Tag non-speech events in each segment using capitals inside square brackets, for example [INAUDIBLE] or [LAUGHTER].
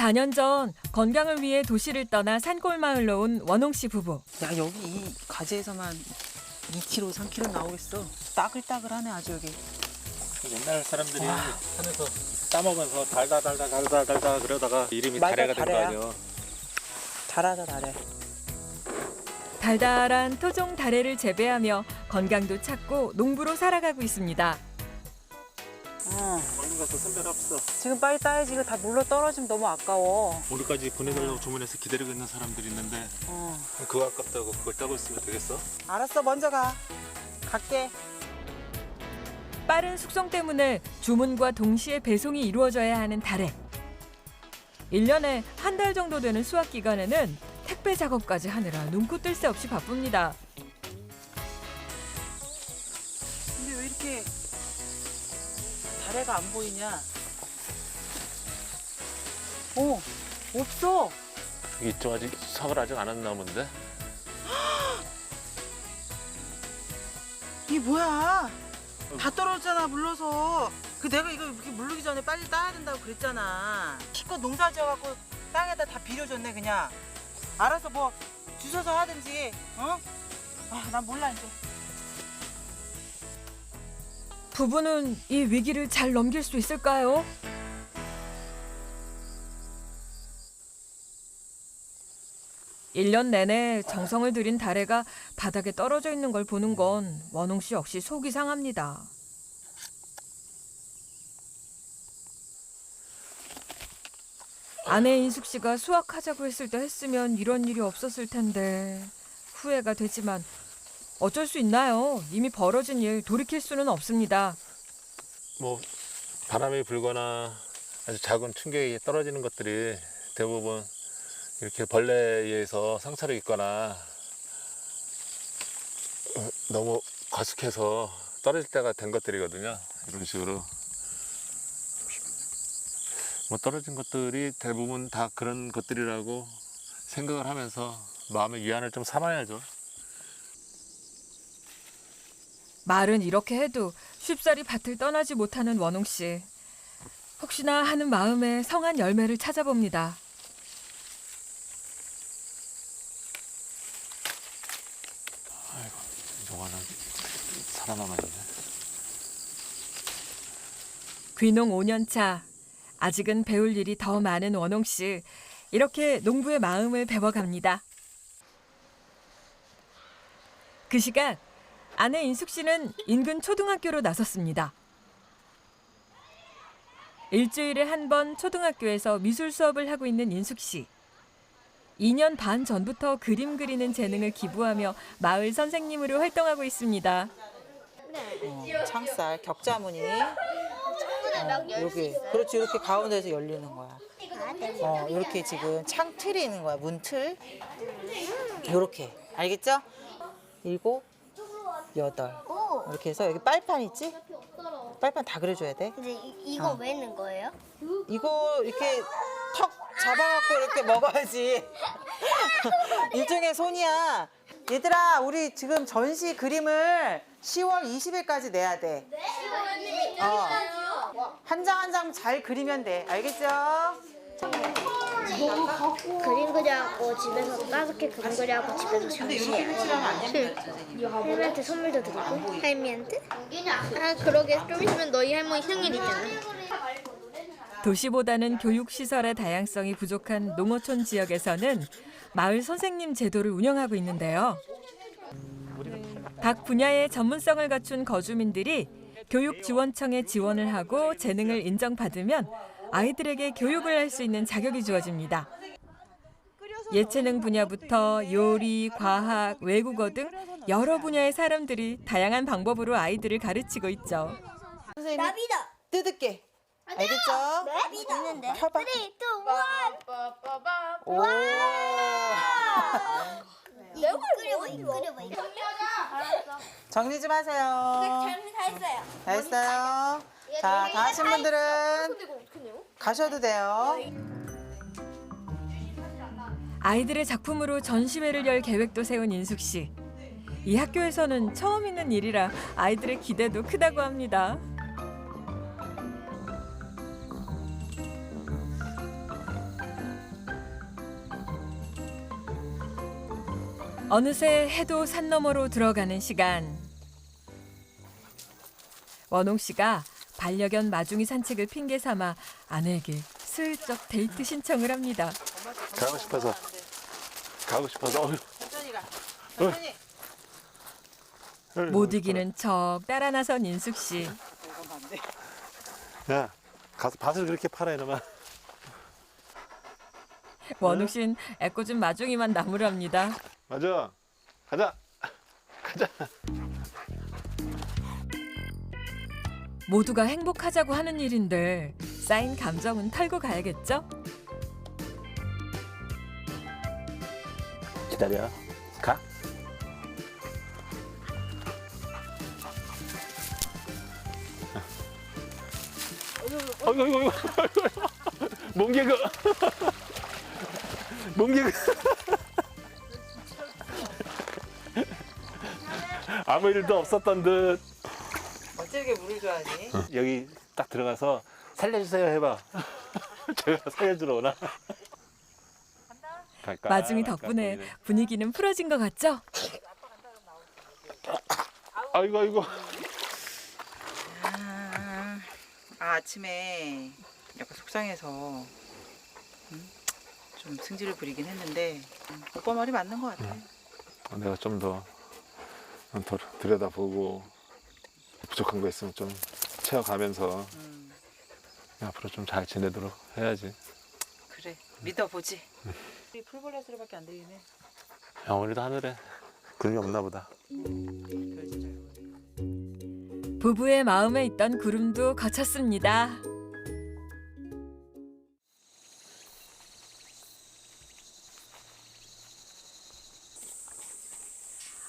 4년 전 건강을 위해 도시를 떠나 산골 마을로 온 원홍 씨 부부. 야 여기 이 가지에서만 2kg, 3kg 나오겠어. 따글따글하네 아주 여기. 옛날 사람들이 산에서 따먹으면서 달다 달다 달다 달다 그러다가 이름이 맞아, 다래가 된 거 다래야. 아니에요. 잘하다 잘해. 달달한 토종 다래를 재배하며 건강도 찾고 농부로 살아가고 있습니다. 어. 가서 선별 없어. 지금 빨리 따야지 이거 다 물러 떨어지면 너무 아까워. 오늘까지 보내달라고 주문해서 기다리고 있는 사람들이 있는데 어. 그거 아깝다고 그걸 따고 있으면 되겠어? 알았어 먼저 가. 갈게. 빠른 숙성 때문에 주문과 동시에 배송이 이루어져야 하는 다래. 1년에 한 달 정도 되는 수확 기간에는 택배 작업까지 하느라 눈코 뜰 새 없이 바쁩니다. 다래가 안 보이냐? 어 없어. 있죠 아직 수확을 아직 안 했나 본데. 이게 뭐야? 다 떨어졌잖아 물러서. 그 내가 이거 이렇게 물르기 전에 빨리 따야 된다고 그랬잖아. 실컷 농사 지어갖고 땅에다 다 비려줬네 그냥. 알아서 뭐 주워서 하든지. 어? 아 난 몰라 이제. 부부는 이 위기를 잘 넘길 수 있을까요? 일 년 내내 정성을 들인 다래가 바닥에 떨어져 있는 걸 보는 건 원홍 씨 역시 속이 상합니다. 아내 인숙 씨가 수확하자고 했을 때 했으면 이런 일이 없었을 텐데 후회가 되지만 어쩔 수 있나요? 이미 벌어진 일 돌이킬 수는 없습니다. 뭐 바람이 불거나 아주 작은 충격이 떨어지는 것들이 대부분 이렇게 벌레에 의해서 상처를 입거나 어, 너무 과숙해서 떨어질 때가 된 것들이거든요. 이런 식으로 뭐 떨어진 것들이 대부분 다 그런 것들이라고 생각을 하면서 마음의 위안을 좀 삼아야죠. 말은 이렇게 해도 쉽사리 밭을 떠나지 못하는 원홍 씨. 혹시나 하는 마음에 성한 열매를 찾아봅니다. 요거는 살아남아 있네. 귀농 5년 차. 아직은 배울 일이 더 많은 원홍 씨. 이렇게 농부의 마음을 배워갑니다. 그 시간 아내 인숙 씨는 인근 초등학교로 나섰습니다. 일주일에 한 번 초등학교에서 미술 수업을 하고 있는 인숙 씨. 2년 반 전부터 그림 그리는 재능을 기부하며 마을 선생님으로 활동하고 있습니다. 어, 창살 격자 무늬. 어, 여기 그렇지 이렇게 가운데서 열리는 거야. 어 이렇게 지금 창틀이 있는 거야 문틀. 이렇게 알겠죠? 일곱, 여덟. 이렇게 해서 여기 빨판 있지? 빨판 다 그려줘야 돼. 근데 이, 이거 어. 왜 넣는 거예요? 이거 이렇게 턱 잡아갖고 이렇게 먹어야지. [LAUGHS] 일종의 손이야. 얘들아, 우리 지금 전시 그림을 10월 20일까지 내야 돼. 어. 한장 한 장 잘 그리면 돼. 알겠죠? 그림 그려갖고 집에서 따뜻하게 그림 그려갖고 집에서 전시해요. 할머니한테 선물도 드리고 할미한테? 아 그러게 좀 있으면 너희 할머니 생일이잖아. 도시보다는 교육 시설의 다양성이 부족한 농어촌 지역에서는 마을 선생님 제도를 운영하고 있는데요. 각 분야의 전문성을 갖춘 거주민들이 교육지원청에 지원을 하고 재능을 인정받으면 아이들에게 교육을 할 수 있는 자격이 주어집니다. 예체능 분야부터 요리, 과학, 외국어 등 여러 분야의 사람들이 다양한 방법으로 아이들을 가르치고 있죠. 선생님, 나비다. 뜯을게. 알겠죠? 나비다. 있는데. 켜봐. 3, 2, 1. 오. 이거. 정리 좀 하세요. 잘못 다 했어요. 다 했어요. 자, 다 하신 분들은 가셔도 돼요. 아이들의 작품으로 전시회를 열 계획도 세운 인숙 씨. 이 학교에서는 처음 있는 일이라 아이들의 기대도 크다고 합니다. 어느새 해도 산 너머로 들어가는 시간. 원홍 씨가 반려견 마중이 산책을 핑계 삼아 아내에게 슬쩍 데이트 신청을 합니다. 가고 싶어서. 가고 싶어서. 어휴. 천천히 가. 천천히. 못 이기는 척 따라 나선 인숙 씨. 야, 가서 밭을 그렇게 팔아 이놈아. 원웅 씨는 애꿎은 마중이만 나무랍니다. 맞아. 가자. 가자. 모두가 행복하자고 하는 일인데 쌓인 감정은 털고 가야겠죠? 기다려. 가. 어이구, 어이구, 어이구. 몽개그. 몽개그. [LAUGHS] [LAUGHS] 아무 일도 없었던 듯. 어떻게 물을 좋아하니? 여기 딱 들어가서 살려주세요 해봐. [LAUGHS] 제가 살려주러 오나? 갈까? 마중이 덕분에 고민해. 분위기는 풀어진 것 같죠? 아이고 아이고. 아, 아 아침에 약간 속상해서 음, 좀 승질을 부리긴 했는데 음, 오빠 말이 맞는 것 같아. 어, 내가 좀더더 들여다보고 부족한 거 있으면 좀 채워가면서 음, 앞으로 좀 잘 지내도록 해야지. 그래 믿어보지. 우리 풀벌레 소리밖에 안 들리네. 야, 오늘도 하늘에 구름이 없나 보다. 부부의 마음에 있던 구름도 거쳤습니다.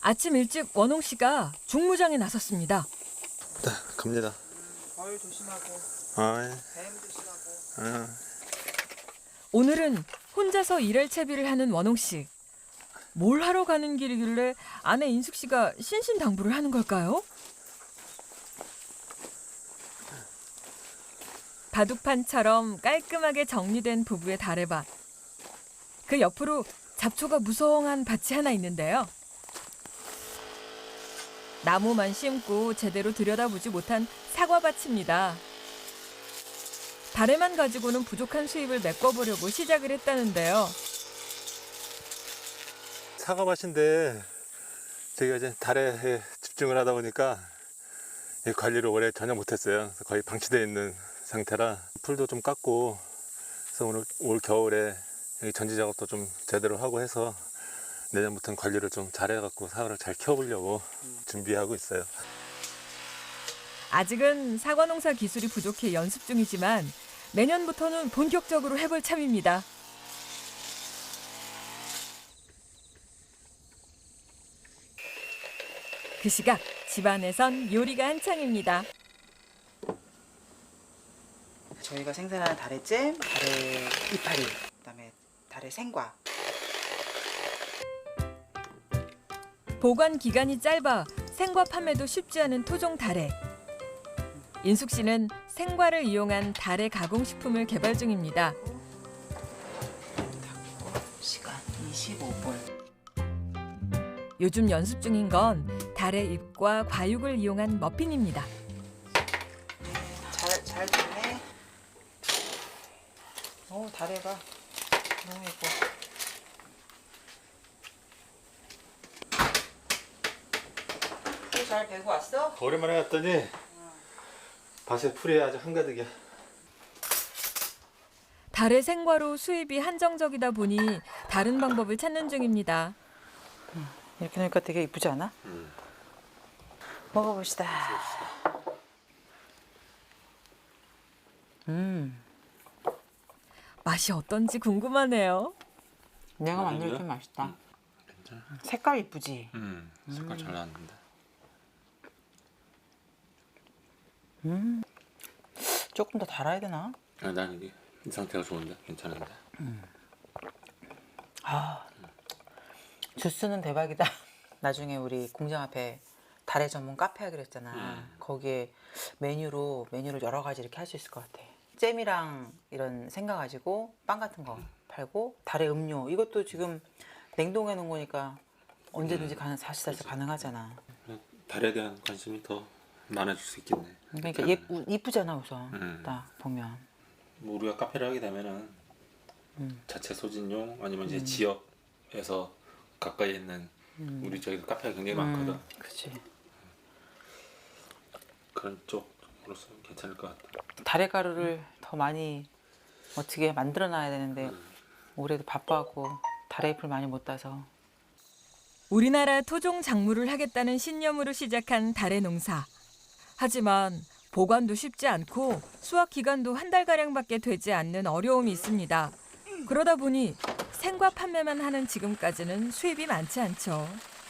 아침 일찍 원홍 씨가 중무장에 나섰습니다. 갑니다. 벌 조심하고 아, 뱀 조심하고. 아. 오늘은 혼자서 일할 채비를 하는 원홍 씨. 뭘 하러 가는 길이길래 아내 인숙 씨가 신신당부를 하는 걸까요? 바둑판처럼 깔끔하게 정리된 부부의 다래밭. 그 옆으로 잡초가 무성한 밭이 하나 있는데요. 나무만 심고 제대로 들여다보지 못한 사과밭입니다. 다래만 가지고는 부족한 수입을 메꿔보려고 시작을 했다는데요. 사과밭인데 제가 이제 달에 집중을 하다 보니까 이 관리를 올해 전혀 못했어요. 거의 방치되어 있는 상태라 풀도 좀 깎고 그래서 오늘 올 겨울에 전지 작업도 좀 제대로 하고 해서 내년부터는 관리를 좀 잘해갖고 사과를 잘 키워보려고 준비하고 있어요. 아직은 사과 농사 기술이 부족해 연습 중이지만 내년부터는 본격적으로 해볼 참입니다. 그 시각 집안에선 요리가 한창입니다. 저희가 생산하는 다래잼, 다래 이파리, 그다음에 다래 생과. 보관 기간이 짧아 생과 판매도 쉽지 않은 토종 달래. 인숙 씨는 생과를 이용한 달래 가공 식품을 개발 중입니다. 시간 25분. 요즘 연습 중인 건 달의 잎과 과육을 이용한 머핀입니다. 잘, 잘 됐네. 오, 다래가 너무 예뻐. 잘 배고 왔어? 오랜만에 갔더니 밭에 풀이 아주 한가득이야. 달의 생과로 수입이 한정적이다 보니 다른 방법을 찾는 중입니다. 이렇게 놓으니까 되게 이쁘지 않아? 먹어봅시다. 음, 맛이 어떤지 궁금하네요. 내가 만들 때 맛있다. 색깔 이쁘지? 음, 색깔 잘 나왔는데. 조금 더 달아야 되나? 아, 난 이게 이 상태가 좋은데 괜찮은데. 주스는 대박이다. [LAUGHS] 나중에 우리 공장 앞에 달의 전문 카페 하기로 했잖아. 음. 거기에 메뉴로 메뉴를 여러 가지 이렇게 할 수 있을 것 같아. 잼이랑 이런 생각 가지고 빵 같은 거 팔고 달의 음료 이것도 지금 냉동해 놓은 거니까 언제든지 가능 사실사실 가능하잖아. 달에 대한 관심이 더 많아질 수 있겠네. 그러니까 예쁘 이쁘잖아 우선 음. 딱 보면. 뭐 우리가 카페를 하게 되면은 음. 자체 소진용 아니면 이제 지역에서 가까이 있는 우리 저희 카페가 굉장히 많거든. 음, 그렇지. 그런 쪽으로서 괜찮을 것 같다. 달의 가루를 더 많이 어떻게 만들어 놔야 되는데 올해도 바빠갖고 달의 잎을 많이 못 따서 우리나라 토종 작물을 하겠다는 신념으로 시작한 달의 농사. 하지만 보관도 쉽지 않고 수확 기간도 한 달가량밖에 되지 않는 어려움이 있습니다. 그러다 보니 생과 판매만 하는 지금까지는 수입이 많지 않죠.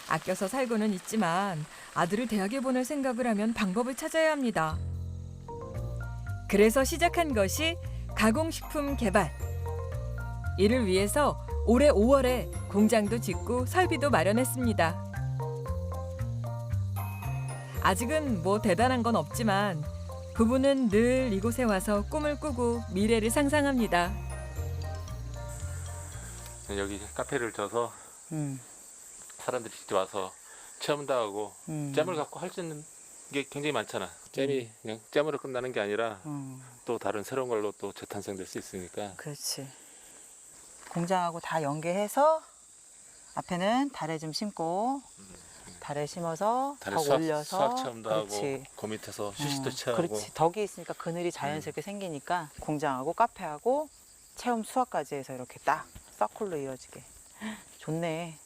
아껴서 살고는 있지만 아들을 대학에 보낼 생각을 하면 방법을 찾아야 합니다. 그래서 시작한 것이 가공식품 개발. 이를 위해서 올해 5월에 공장도 짓고 설비도 마련했습니다. 아직은 뭐 대단한 건 없지만 부부는 늘 이곳에 와서 꿈을 꾸고 미래를 상상합니다. 여기 카페를 져서 음, 사람들이 직접 와서 체험도 하고 음. 잼을 갖고 할 수 있는 게 굉장히 많잖아. 잼이 그냥 잼으로 끝나는 게 아니라 음, 또 다른 새로운 걸로 또 재탄생될 수 있으니까 그렇지. 공장하고 다 연계해서 앞에는 달에 좀 심고 달에 심어서 달에 더 수학, 올려서 수학 체험도 그렇지. 하고 그 밑에서 휴식도 어, 체험하고 그렇지. 덕이 있으니까 그늘이 자연스럽게 생기니까 공장하고 카페하고 체험 수업까지 해서 이렇게 딱 서클로 이어지게 [GASPS] 좋네.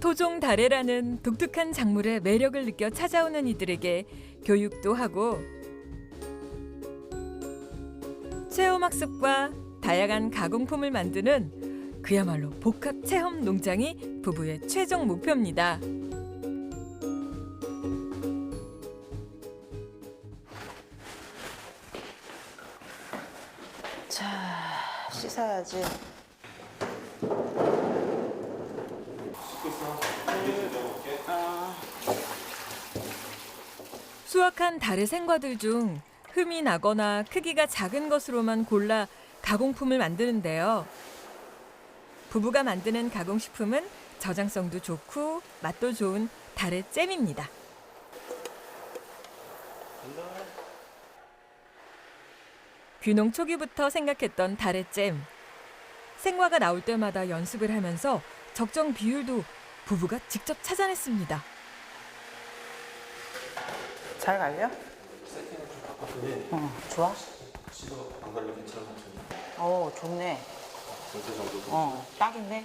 토종 다래라는 독특한 작물의 매력을 느껴 찾아오는 이들에게 교육도 하고 체험학습과 다양한 가공품을 만드는 그야말로 복합 체험 농장이 부부의 최종 목표입니다. 자 씻어야지. 수확한 달의 생과들 중 흠이 나거나 크기가 작은 것으로만 골라 가공품을 만드는데요. 부부가 만드는 가공식품은 저장성도 좋고 맛도 좋은 달의 잼입니다. 귀농 초기부터 생각했던 달의 잼. 생과가 나올 때마다 연습을 하면서 적정 비율도 부부가 직접 찾아냈습니다. 잘 갈려? 어 좋아? 시도 안 걸려 괜찮은 어 좋네. 전체 정도 어 딱인데.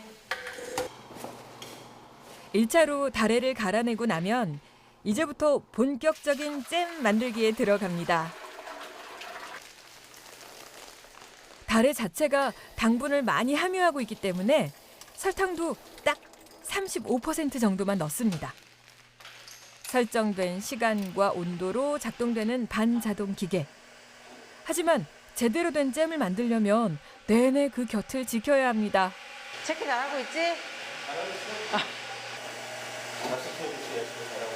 1차로 다래를 갈아내고 나면 이제부터 본격적인 잼 만들기에 들어갑니다. 다래 자체가 당분을 많이 함유하고 있기 때문에 설탕도 딱 35% 정도만 넣습니다. 설정된 시간과 온도로 작동되는 반자동 기계. 하지만 제대로 된 잼을 만들려면 내내 그 곁을 지켜야 합니다. 체크 잘하고 있지?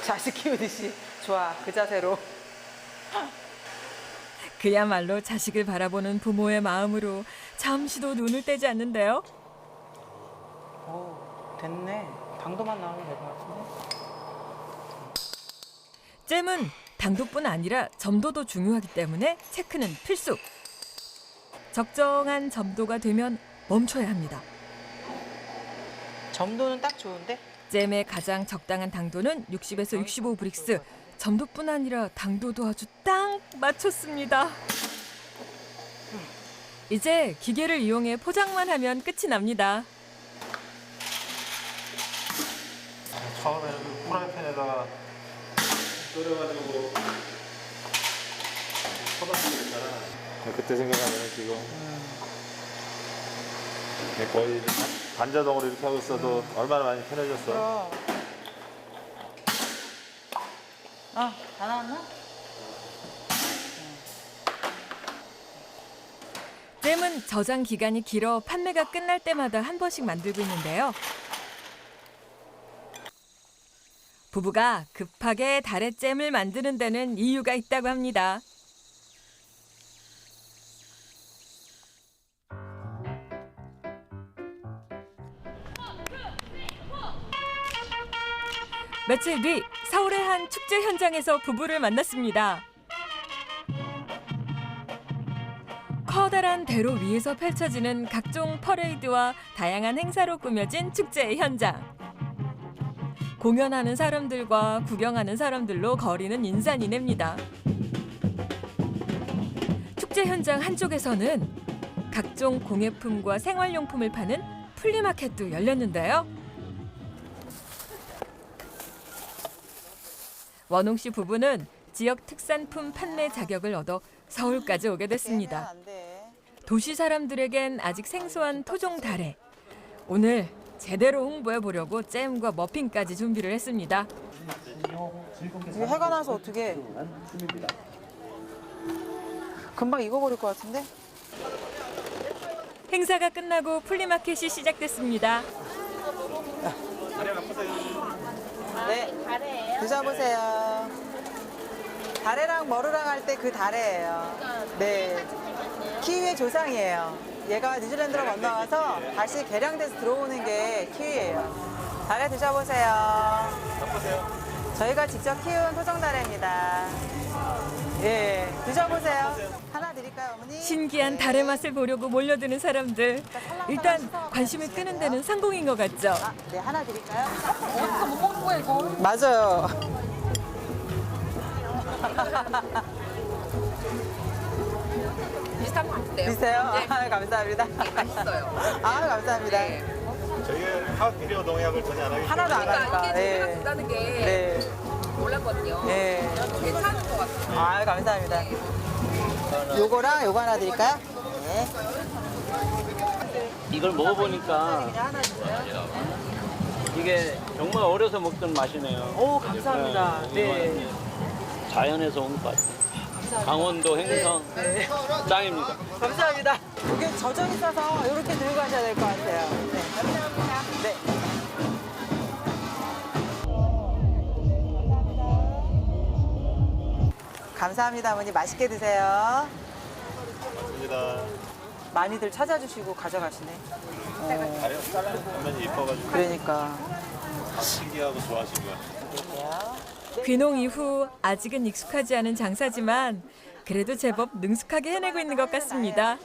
자식 키우듯이 좋아 그 자세로 그야말로 자식을 바라보는 부모의 마음으로 잠시도 눈을 떼지 않는데요. 오 됐네 당도만 나오면 될 것 같은데 잼은 당도뿐 아니라 점도도 중요하기 때문에 체크는 필수. 적정한 점도가 되면 멈춰야 합니다. 점도는 딱 좋은데 잼의 가장 적당한 당도는 60에서 65 브릭스. 점도뿐 아니라 당도도 아주 딱 맞췄습니다. 이제 기계를 이용해 포장만 하면 끝이 납니다. 처음에는 그 프라이팬에다가 끓여가지고 쳐봤을 때잖아 그때 생각하면 지금 거의 반자동으로 이렇게 하고 있어도 얼마나 많이 편해졌어 그럼 아 다 나왔나? 잼은 저장 기간이 길어 판매가 끝날 때마다 한 번씩 만들고 있는데요. 부부가 급하게 달의 잼을 만드는 데는 이유가 있다고 합니다. 며칠 뒤 서울의 한 축제 현장에서 부부를 만났습니다. 커다란 대로 위에서 펼쳐지는 각종 퍼레이드와 다양한 행사로 꾸며진 축제 현장. 공연하는 사람들과 구경하는 사람들로 거리는 인산이냅니다. 축제 현장 한쪽에서는 각종 공예품과 생활용품을 파는 플리마켓도 열렸는데요. 원홍 씨 부부는 지역 특산품 판매 자격을 얻어 서울까지 오게 됐습니다. 도시 사람들에겐 아직 생소한 토종 다래. 오늘 제대로 홍보해 보려고 잼과 머핀까지 준비를 했습니다. 이게 해가 나서 어떻게? 금방 익어버릴 것 같은데? 행사가 끝나고 플리마켓이 시작됐습니다. 네. 드셔보세요. 다래랑 머루랑 할 때 그 다래예요. 네. 키위의 조상이에요. 얘가 뉴질랜드로 건너와서 다시 개량돼서 들어오는 게 키위예요. 다래 드셔보세요. 저희가 직접 키운 토종 다래입니다. 예, 드셔보세요. 신기한 달의 맛을 보려고 몰려드는 사람들. 일단 관심을 끄는 데는 성공인 것 같죠. 아, 네, 하나 드릴까요? 어디서 못 먹는 거야, 이거? 맞아요. 비슷한 것 같은데요? 비슷해요? 아, 감사합니다. 맛있어요. 아, 감사합니다. 저희가 화학 비료 농약을 전혀 안 하기 하나도 안 그러니까 하니까. 이게 제가 네. 된다는 게 네. 몰랐거든요. 네. 괜찮은 것 같아요. 아, 감사합니다. 요거랑 요거 하나 드릴까요? 네. 이걸 먹어보니까 이게 정말 어려서 먹던 맛이네요. 오, 감사합니다. 네. 이건 자연에서 온것 같아요. 강원도 행성 짱입니다. 감사합니다. 이게 젖어 있어서 이렇게 들고 가셔야 될 것 같아요. 네. 감사합니다. 네. 감사합니다, 어머니. 맛있게 드세요. 좋습니다. 많이들 찾아주시고 가져가시네. 다리가 잘라면 이뻐가지고 그러니까. 신기하고 좋아하신 거야. 귀농 이후 아직은 익숙하지 않은 장사지만 그래도 제법 능숙하게 해내고 있는 것 같습니다.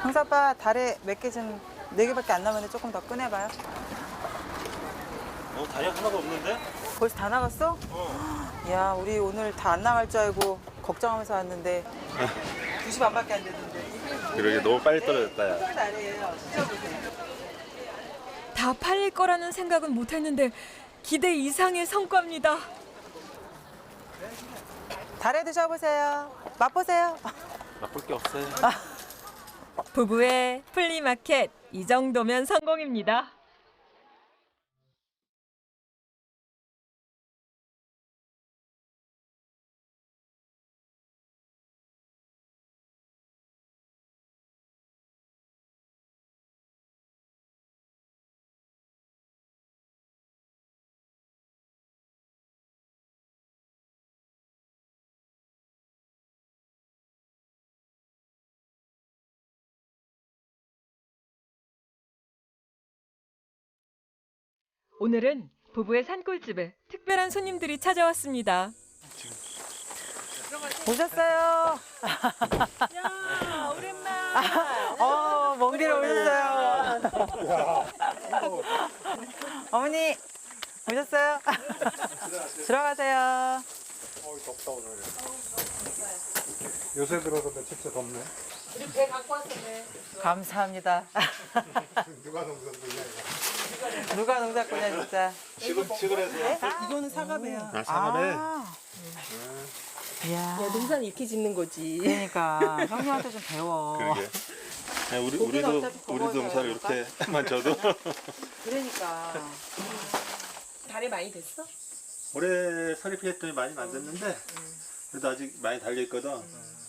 황사빠 달에 몇 개 좀, 네 개밖에 안 남았는데 조금 더 꺼내봐요. 어, 다리 하나도 없는데? 벌써 다 나갔어? 야, 우리 오늘 다 안 나갈 줄 알고 걱정하면서 왔는데 [LAUGHS] 2시 반밖에 안 됐는데. 그러게 너무 빨리 떨어졌다 야. 다 팔릴 거라는 생각은 못했는데 기대 이상의 성과입니다. 달에 드셔보세요. 맛보세요. 나쁠 게 없어요. [LAUGHS] 부부의 플리마켓 이 정도면 성공입니다. 오늘은 부부의 산골집에 특별한 손님들이 찾아왔습니다. 오셨어요. 야, 오랜만. 어, 먼길 오셨어요. 어머니, 오셨어요? 들어가세요. 요새 들어서 며칠째 덥네. 감사합니다. [LAUGHS] 누가 농사꾼이야 이거. 누가 농사꾼이야, 진짜. 시골 시골에서 이거는 사과배야. 아, 사과배? 이야. 농사는 이렇게 짓는 거지. 그러니까 형님한테 좀 배워. 그러게. 야, 우리 우리도 어차피 우리 먹어야 농사를 되니까. 이렇게 만 져도 그러니까. 달에 많이 됐어? 올해 서리피했더니 많이 만졌는데 그래도 아직 많이 달려 있거든.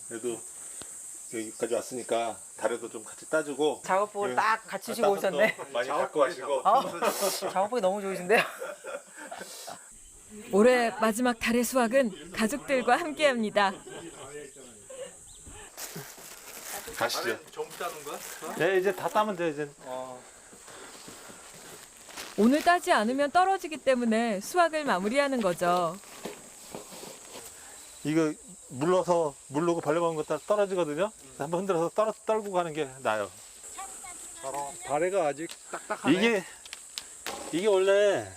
그래도 여기까지 왔으니까 다리도 좀 같이 따주고 작업복을 예. 딱 갖추시고 따서 또 오셨네. 많이 갖고 가시고. 어? [LAUGHS] 작업복이 너무 좋으신데요? [LAUGHS] 올해 마지막 달의 수확은 가족들과 함께합니다. 가시죠. 네, 이제 다 따면 돼 이제. 오늘 따지 않으면 떨어지기 때문에 수확을 마무리하는 거죠. 이거 물러서 물르고 거 따라 떨어지거든요. 한번 흔들어서 떨어 떨고 가는 게 나아요. 다래가 아직 딱딱하네. 이게 이게 원래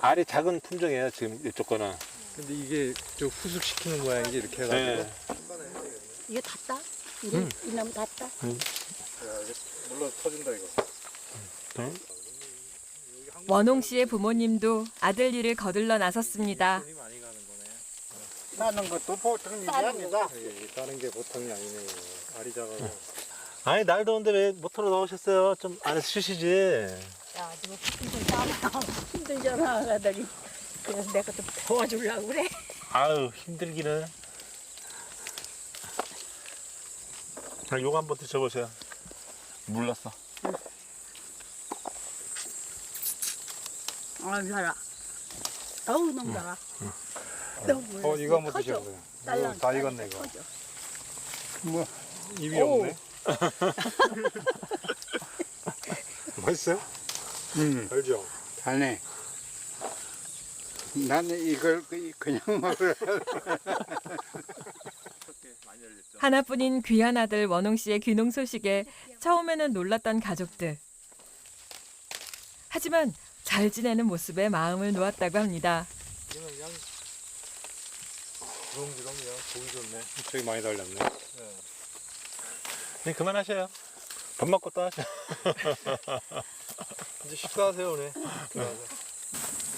알이 작은 품종이에요. 지금 이쪽 거는. 근데 이게 좀 후숙시키는 모양이지 이렇게 해가지고. 네. 이거 닿다? 이래, 이놈 닿다? 물러 터진다 이거. 원홍 씨의 부모님도 아들 일을 거들러 나섰습니다. 따는 것도 보통 일이 아니다. 이게 다른 게 보통이 아니네. 이거. 알이 작아서. 아니 날 더운데 왜 모터로 나오셨어요? 좀 안에서 쉬시지. 야, 지금 힘들잖아. 힘들잖아. 하더니. 그래서 내가 좀 도와주려고 그래. 아유 힘들기는. 자, 요거 한번 드셔보세요. 물렀어. 아, 살아. 어우, 너무 달아. 너무 어 이거 한번 커져. 드셔보세요. 딸랑 오, 다 익었네 이거. 커져. 뭐 입이 없네. [LAUGHS] 맛있어요? 음, 알죠? 다네. 나는 이걸 그- 그냥 [LAUGHS] 먹어요. 하나뿐인 귀한 아들 원홍 씨의 귀농 소식에 처음에는 놀랐던 가족들. 하지만 잘 지내는 모습에 마음을 놓았다고 합니다. 주렁주렁이야. 보기 좋네. 되게 많이 달렸네. 네, 그만하셔요. 밥 먹고 또 하셔. [LAUGHS] 이제 식사하세요 오늘.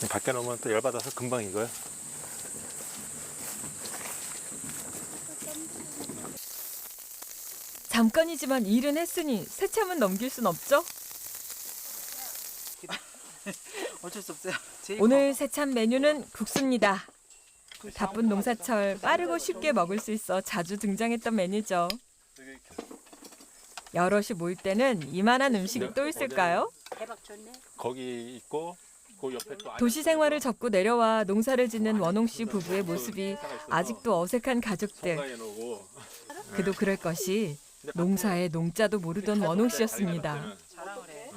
밖에 놓으면 또 열받아서 금방 익어요. 잠깐이지만 일은 했으니 새참은 넘길 순 없죠? 어쩔 수 없어요. 제일 오늘 새참 메뉴는 국수입니다. 바쁜 농사철 빠르고 쉽게 먹을 수 있어 자주 등장했던 메뉴죠. 여럿이 모일 때는 이만한 음식이 또 있을까요? 거기 있고 그 옆에 또 도시 생활을 접고 내려와 농사를 짓는 원홍 씨 부부의 모습이 아직도 어색한 가족들. 가에 놓고 그도 그럴 것이 농사의 농자도 모르던 원홍 씨였습니다. 자랑을 해.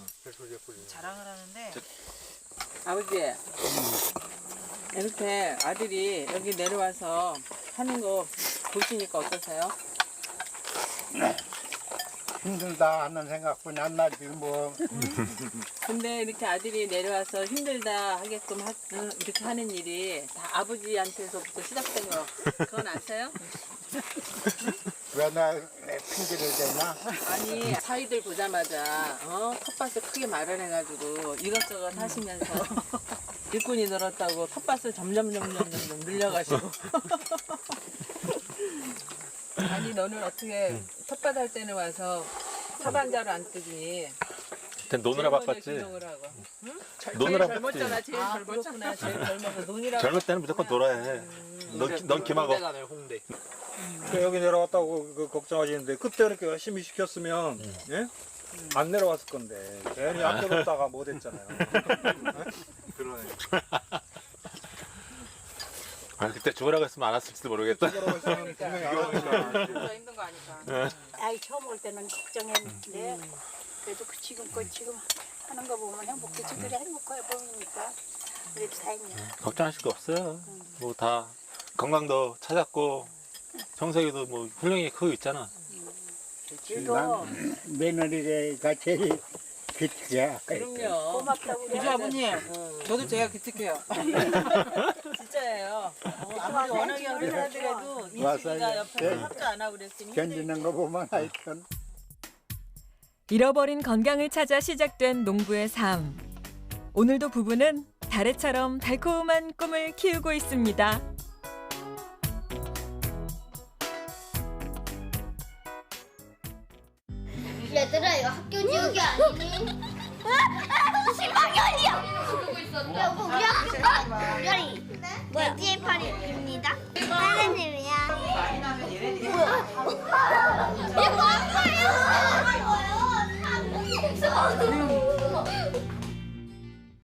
자랑을 하는데 아버지 이렇게 아들이 여기 내려와서 하는 거 보시니까 어떠세요? 힘들다 하는 생각뿐이 안 나지 뭐. 근데 이렇게 아들이 내려와서 힘들다 하게끔 하, 응, 이렇게 하는 일이 다 아버지한테서부터 시작된 거 그건 아세요? 왜나 핑계를 대나? 아니 사이들 보자마자 어? 텃밭을 크게 마련해가지고 이것저것 하시면서 일꾼이 늘었다고 텃밭을 점점 점점 점점 늘려가시고 [LAUGHS] 아니 너는 어떻게 텃밭 할 때는 와서 사반자를 안 뜨니 노느라 바빴지. 하고. 노느라 바빴지. 젊었잖아 제일 젊었구나 제일 젊어서 논이라고 [LAUGHS] 젊을 때는 무조건 놀아야 해. 넌, 넌 김하고. 그 여기 내려왔다고 그 걱정하시는데 그때 이렇게 열심히 시켰으면 예? 안 내려왔을 건데 괜히 아껴뒀다가 못 했잖아요. 그러네. [LAUGHS] 아, 그때 죽으라고 했으면 안 왔을지도 모르겠다. [LAUGHS] 더 힘든 거 아니까 아이, 처음 올 때는 걱정했는데, 그래도 그 지금껏 지금 하는 거 보면 행복해. 지들이 행복해 보이니까. 그래도 다행이야. 걱정하실 거 없어요. 뭐 다 건강도 찾았고 청소기도 뭐 훌륭히 크고 있잖아. 그래도 며느리가 제일 기특이야. 그럼요 고맙다고. 아버님 저도 제가 기특해요. [LAUGHS] 진짜예요 어, 아무리 워낙에 어른하더라도 와서 이수기가 옆에 네. 협조 안 하고 그랬으니 견디는 거 보면 하여튼. 잃어버린 건강을 찾아 시작된 농부의 삶. 오늘도 부부는 달래처럼 달콤한 꿈을 키우고 있습니다. 지옥이 아니니? 신방열이야! 여보 우리 학교 열이? 돼지의 팔입니다 선생님이야 뭐야? 이거 뭐예요?